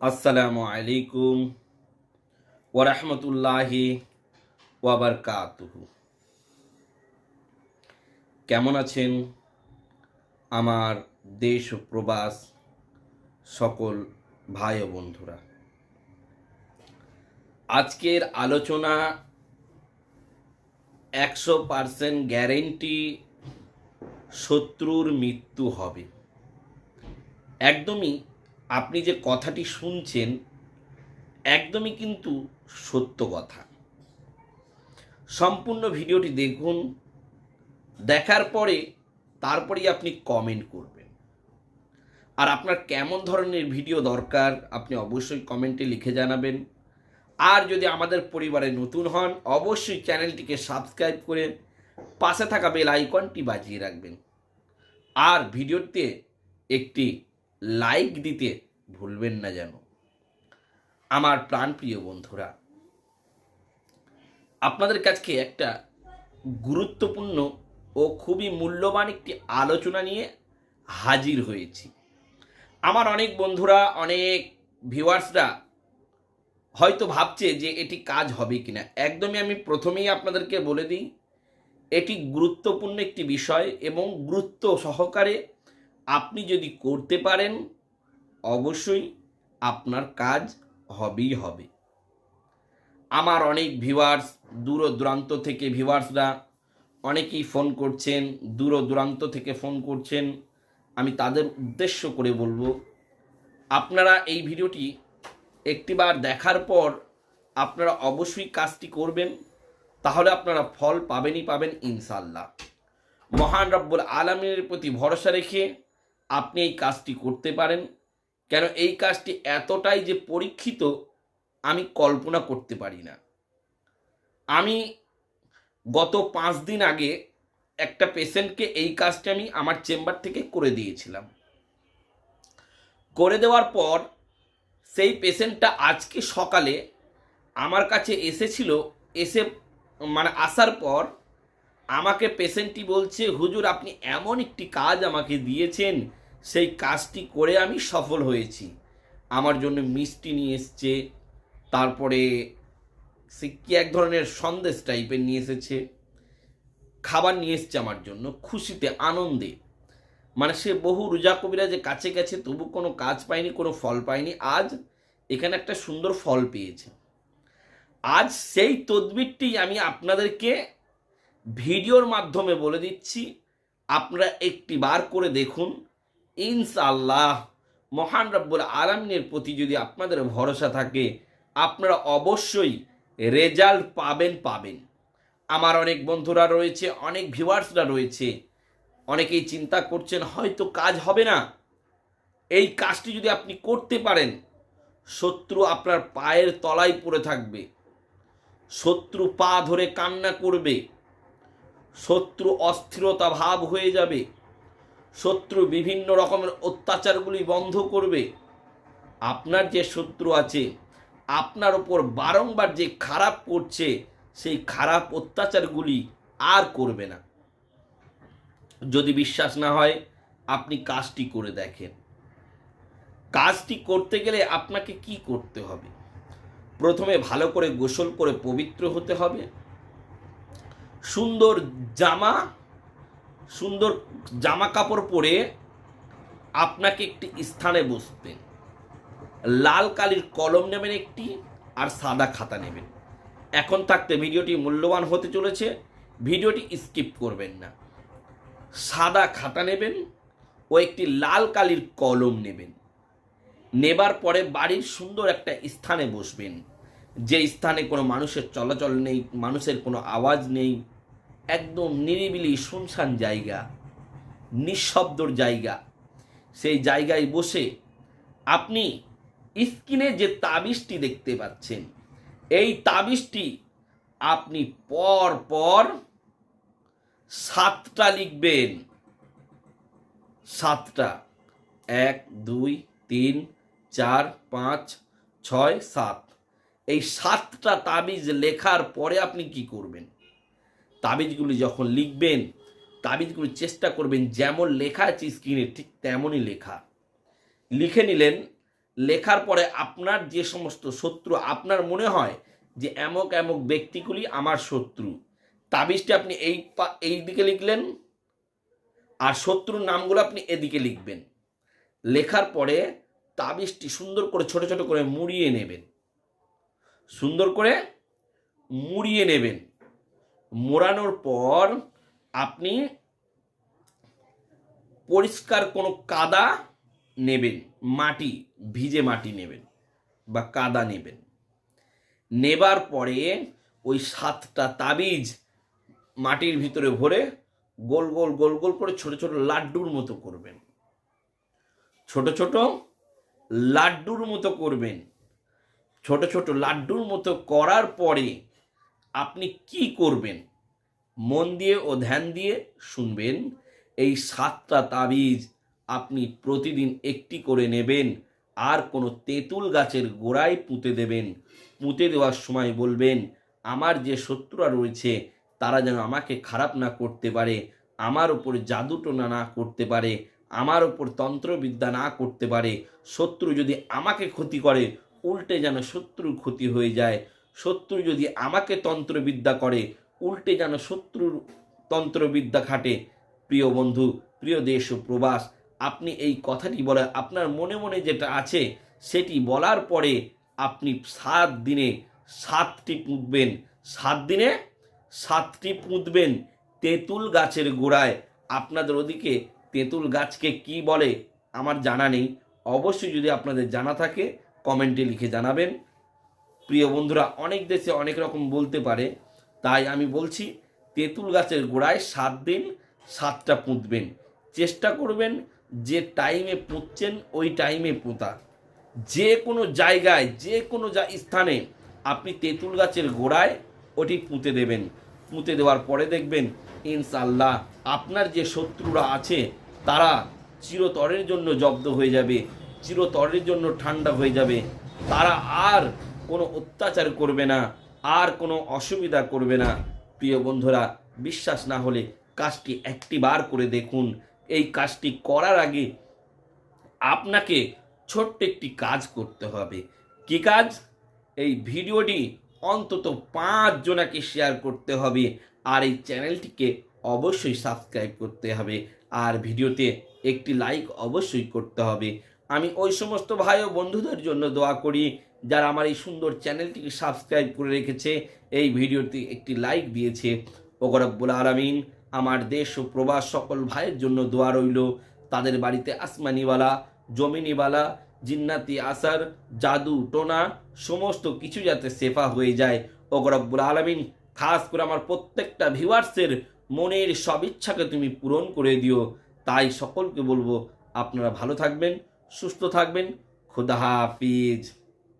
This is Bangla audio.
আসসালামু আলাইকুম ওরহমতুল্লাহি ওয়াবারকাতুহু কেমন আছেন আমার দেশ প্রবাস সকল ভাই ও বন্ধুরা? আজকের আলোচনা একশো পারসেন্ট গ্যারেন্টি শত্রুর মৃত্যু হবে। একদমই আপনি যে কথাটি শুনছেন, একদমই কিন্তু সত্য কথা। সম্পূর্ণ ভিডিওটি দেখুন, দেখার পরে তারপরেই আপনি কমেন্ট করবেন। আর আপনার কেমন ধরনের ভিডিও দরকার, আপনি অবশ্যই কমেন্টে লিখে জানাবেন। আর যদি আমাদের পরিবারে নতুন হন, অবশ্যই চ্যানেলটিকে সাবস্ক্রাইব করে পাশে থাকা বেল আইকনটি বাজিয়ে রাখবেন। আর ভিডিওতে একটি লাইক দিতে ভুলবেন না যেন। আমার প্রাণপ্রিয় বন্ধুরা, আপনাদের কাছে একটা গুরুত্বপূর্ণ ও খুবই মূল্যবান একটি আলোচনা নিয়ে হাজির হয়েছি। আমার অনেক বন্ধুরা, অনেক ভিউয়ার্সরা হয়তো ভাবছে যে এটি কাজ হবে কিনা। একদমই আমি প্রথমেই আপনাদেরকে বলে দিই, এটি গুরুত্বপূর্ণ একটি বিষয় এবং গুরুত্ব সহকারে আপনি যদি করতে পারেন, অবশ্যই আপনার কাজ হবেই হবে। আমার অনেক ভিউয়ার্স দূর দূরান্ত থেকে ভিউয়ার্সরা অনেকেই ফোন করছেন দূর দূরান্ত থেকে ফোন করছেন। আমি তাদের উদ্দেশ্য করে বলব, আপনারা এই ভিডিওটি একটিবার দেখার পর আপনারা অবশ্যই কাজটি করবেন, তাহলে আপনারা ফল পাবেনই পাবেন ইনশাল্লাহ মহান রব্বুল আলমীর প্রতি ভরসা রেখে আপনি এই কাজটি করতে পারেন। কেন এই কাজটি এতটাই যে পরীক্ষিত, আমি কল্পনা করতে পারি না। আমি গত পাঁচ দিন আগে একটা পেশেন্টকে এই কাজটি আমি আমার চেম্বার থেকে করে দিয়েছিলাম। করে দেওয়ার পর সেই পেশেন্টটা আজকে সকালে আমার কাছে এসেছিল, এসে মানে আসার পর আমাকে পেশেন্টটি বলছে, হুজুর, আপনি এমন একটি কাজ আমাকে দিয়েছেন, সেই কাজটি করে আমি সফল হয়েছি। আমার জন্য মিষ্টি নিয়ে এসছে, তারপরে সে কি এক ধরনের সন্দেশ টাইপের নিয়ে এসেছে। খাবার নিয়ে এসছে আমার জন্য, খুশিতে, আনন্দে। মানে সে বহু রুজা কবিরা যে কাছে গেছে, তবু কোনো কাজ পায়নি, কোনো ফল পায়নি, আজ এখানে একটা সুন্দর ফল পেয়েছে। আজ সেই তদবিরটি আমি আপনাদেরকে ভিডিওর মাধ্যমে বলে দিচ্ছি, আপনারা একটি বার করে দেখুন। ইনশাআল্লাহ, মহান রব্বুল আলমিনের প্রতি যদি আপনাদের ভরসা থাকে, আপনারা অবশ্যই রেজাল্ট পাবেন পাবেন। আমার অনেক বন্ধুরা রয়েছে, অনেক ভিউয়ার্সরা রয়েছে অনেকেই চিন্তা করছেন, হয়তো কাজ হবে না। এই কাজটি যদি আপনি করতে পারেন, শত্রু আপনার পায়ের তলায় পড়ে থাকবে। শত্রু পা ধরে কান্না করবে। শত্রু অস্থিরতা ভাব হয়ে যাবে। শত্রু বিভিন্ন রকমের অত্যাচারগুলি বন্ধ করবে। আপনার যে শত্রু আছে, আপনার ওপর বারংবার যে খারাপ করছে, সেই খারাপ অত্যাচারগুলি আর করবে না। যদি বিশ্বাস না হয়, আপনি কাজটি করে দেখেন। কাজটি করতে গেলে আপনাকে কি করতে হবে? প্রথমে ভালো করে গোসল করে পবিত্র হতে হবে। সুন্দর জামা সুন্দর জামা কাপড় পরে আপনাকে একটি স্থানে বসবেন লাল কালির কলম নেবেন একটি আর সাদা খাতা নেবেন। এখন থাকতে ভিডিওটি মূল্যবান হতে চলেছে। ভিডিওটি স্কিপ করবেন না। সাদা খাতা নেবেন ও একটি লাল কালির কলম নেবেন। নেবার পরে বাড়ির সুন্দর একটা স্থানে বসবেন। যে স্থানে কোনো মানুষের চলাচল নেই, মানুষের কোনো আওয়াজ নেই, একদম নিরিবিলি শুনশান জায়গা, নিঃশব্দর জায়গা। সেই জায়গায় বসে আপনি স্ক্রিনে যে তাবিজটি দেখতে পাচ্ছেন, এই তাবিজটি আপনি পর পর সাতটা লিখবেন। সাতটা। এক, দুই, তিন, চার, পাঁচ, ছয়, সাত। এই সাতটা তাবিজ লেখার পরে আপনি কি করবেন? তাবিজগুলি যখন লিখবেন, তাবিজগুলি চেষ্টা করবেন, যেমন লেখা আছে স্ক্রিনে, ঠিক তেমনই লেখা। লিখে নিলেন, লেখার পরে আপনার যে সমস্ত শত্রু, আপনার মনে হয় যে এমক এমক ব্যক্তিগুলি আমার শত্রু। তাবিজটি আপনি এই এই দিকে লিখলেন আর শত্রুর নামগুলো আপনি এদিকে লিখবেন। লেখার পরে তাবিজটি সুন্দর করে ছোট ছোট করে মুড়িয়ে নেবেন। সুন্দর করে মুড়িয়ে নেবেন। মোড়ানোর পর আপনি পরিষ্কার কোনো কাদা নেবেন, মাটি, ভিজে মাটি নেবেন বা কাদা নেবেন। নেবার পরে ওই সাতটা তাবিজ মাটির ভিতরে ভরে গোল গোল গোল গোল করে ছোট ছোট লাড্ডুর মতো করবেন। ছোট ছোট লাড্ডুর মতো করবেন। ছোট ছোট লাড্ডুর মতো করার পরে আপনি কি করবেন? মন দিয়ে ও ধ্যান দিয়ে শুনবেন। এই সাতটা তাবিজ আপনি প্রতিদিন একটি করে নেবেন। আর কোনো তেঁতুল গাছের গোড়ায় পুঁতে দেবেন। পুঁতে দেওয়ার সময় বলবেন, আমার যে শত্রুরা রয়েছে তারা যেন আমাকে খারাপ না করতে পারে, আমার ওপর জাদুটোনা না করতে পারে, আমার ওপর তন্ত্রবিদ্যা না করতে পারে, শত্রু যদি আমাকে ক্ষতি করে, উল্টে যেন শত্রুর ক্ষতি হয়ে যায়। শত্রু যদি আমাকে তন্ত্রবিদ্যা করে, উল্টে যেন শত্রুর তন্ত্রবিদ্যা খাটে। প্রিয় বন্ধু, প্রিয় দেশ ও প্রবাস, আপনি এই কথাটি বলে আপনার মনে মনে যেটা আছে, সেটি বলার পরে আপনি সাত দিনে সাতটি পুঁতবেন। সাত দিনে সাতটি পুঁতবেন তেঁতুল গাছের গোড়ায়। আপনাদের ওদিকে তেঁতুল গাছকে কি বলে আমার জানা নেই। অবশ্যই যদি আপনাদের জানা থাকে, কমেন্টে লিখে জানাবেন। প্রিয় বন্ধুরা, অনেক দেশে অনেক রকম বলতে পারে, তাই আমি বলছি তেঁতুল গাছের গোড়ায় সাত দিন সাতটা পুঁতবেন। চেষ্টা করবেন যে টাইমে পুঁতছেন, ওই টাইমে পোঁতা। যে কোনো জায়গায়, যে কোনো স্থানে আপনি তেঁতুল গাছের গোড়ায় ওটি পুঁতে দেবেন। পুঁতে দেওয়ার পরে দেখবেন ইনশাল্লাহ আপনার যে শত্রুরা আছে, তারা চিরতরের জন্য জব্দ হয়ে যাবে, চিরতরের জন্য ঠান্ডা হয়ে যাবে। তারা আর কোনো অত্যাচার করবে না, আর কোনো অসুবিধা করবে না। প্রিয় বন্ধুরা, বিশ্বাস না হলে কাজটি একটি বার করে দেখুন। এই কাজটি করার আগে আপনাকে ছোট্ট একটি কাজ করতে হবে। কি কাজ? এই ভিডিওটি অন্তত পাঁচ জনাকে শেয়ার করতে হবে। আর এই চ্যানেলটিকে অবশ্যই সাবস্ক্রাইব করতে হবে। আর ভিডিওতে একটি লাইক অবশ্যই করতে হবে। আমি ওই সমস্ত ভাই ও বন্ধুদের জন্য দোয়া করি, যারা আমার এই সুন্দর চ্যানেলটিকে সাবস্ক্রাইব করে রেখেছে, এই ভিডিওতে একটি লাইক দিয়েছে। ওগরব্বুল আলমিন, আমার দেশ ও প্রবাস সকল ভাইয়ের জন্য দোয়া রইল। তাদের বাড়িতে আসমানিওয়ালা, জমিনিওয়ালা জিন্নাতি, আসার, জাদু, টোনা, সমস্ত কিছু যাতে সেফা হয়ে যায়। ওগরব্বুল আলমিন, খাস করে আমার প্রত্যেকটা ভিউয়ার্সের মনের সব ইচ্ছাকে তুমি পূরণ করে দিও। তাই সকলকে বলব, আপনারা ভালো থাকবেন, সুস্থ থাকবেন। খুদা হাফিজ।